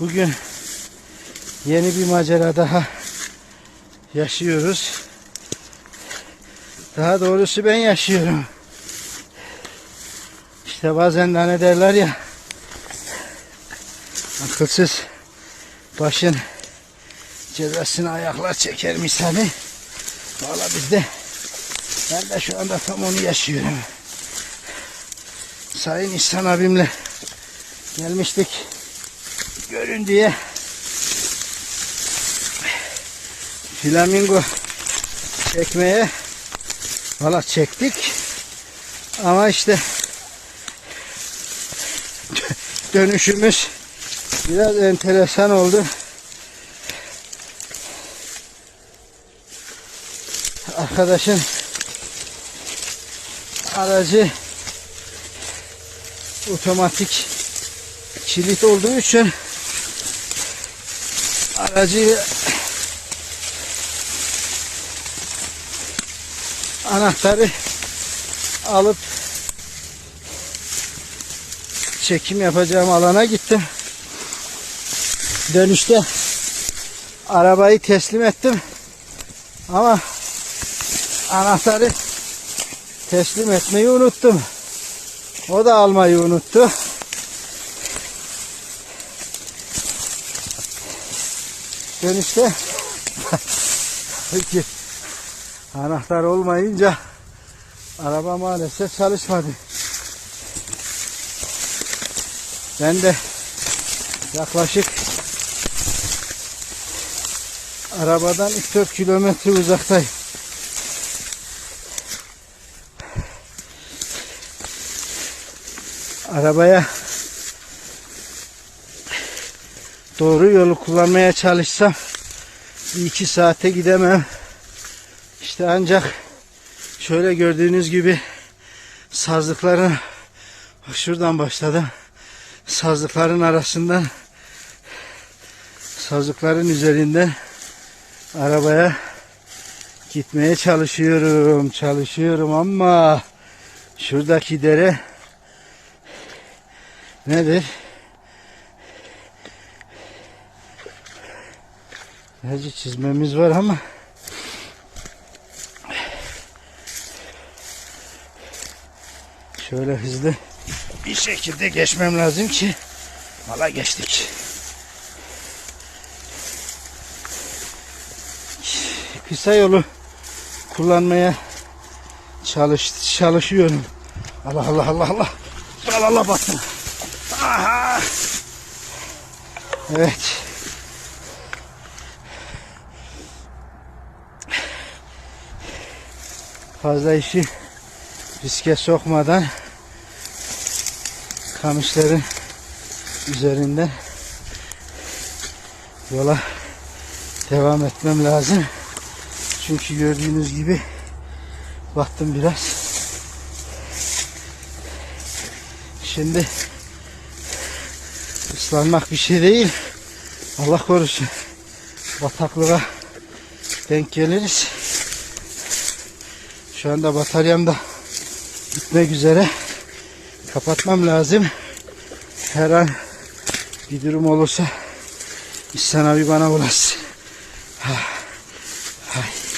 Bugün yeni bir macera daha yaşıyoruz. Daha doğrusu ben yaşıyorum. İşte bazen hani derler ya akılsız başın cezasını ayaklar çeker misali. Valla bizde ben de şu anda tam onu yaşıyorum. Sayın İhsan abimle gelmiştik görün diye flamingo çekmeye valla çektik ama işte dönüşümüz biraz enteresan oldu. Arkadaşın aracı otomatik kilit olduğu için aracı anahtarı alıp çekim yapacağım alana gittim. Dönüşte arabayı teslim ettim. Ama anahtarı teslim etmeyi unuttum. O da almayı unuttu. Dönüşte peki anahtar olmayınca araba maalesef çalışmadı. Ben de yaklaşık arabadan 3-4 kilometre uzaktayım. Arabaya doğru yolu kullanmaya çalışsam iki saate gidemem. İşte ancak şöyle gördüğünüz gibi sazlıkların şuradan başladım. Sazlıkların arasından sazlıkların üzerinden arabaya gitmeye çalışıyorum. Çalışıyorum ama şuradaki dere nedir? Gerçi çizmemiz var ama şöyle hızlı bir şekilde geçmem lazım ki valla geçtik. Kısa yolu kullanmaya çalış, çalışıyorum. Allah Allah Allah Allah. Allah Allah baktım. Aha. Evet. Fazla işi riske sokmadan kamışların üzerinden yola devam etmem lazım. Çünkü gördüğünüz gibi baktım biraz. Şimdi ıslanmak bir şey değil. Allah korusun. Bataklığa denk geliriz. Şu anda bataryam da bitmek üzere. Kapatmam lazım. Her an bir durum olursa İhsan abi bana ulaşsın. Ah, Hay. Hay.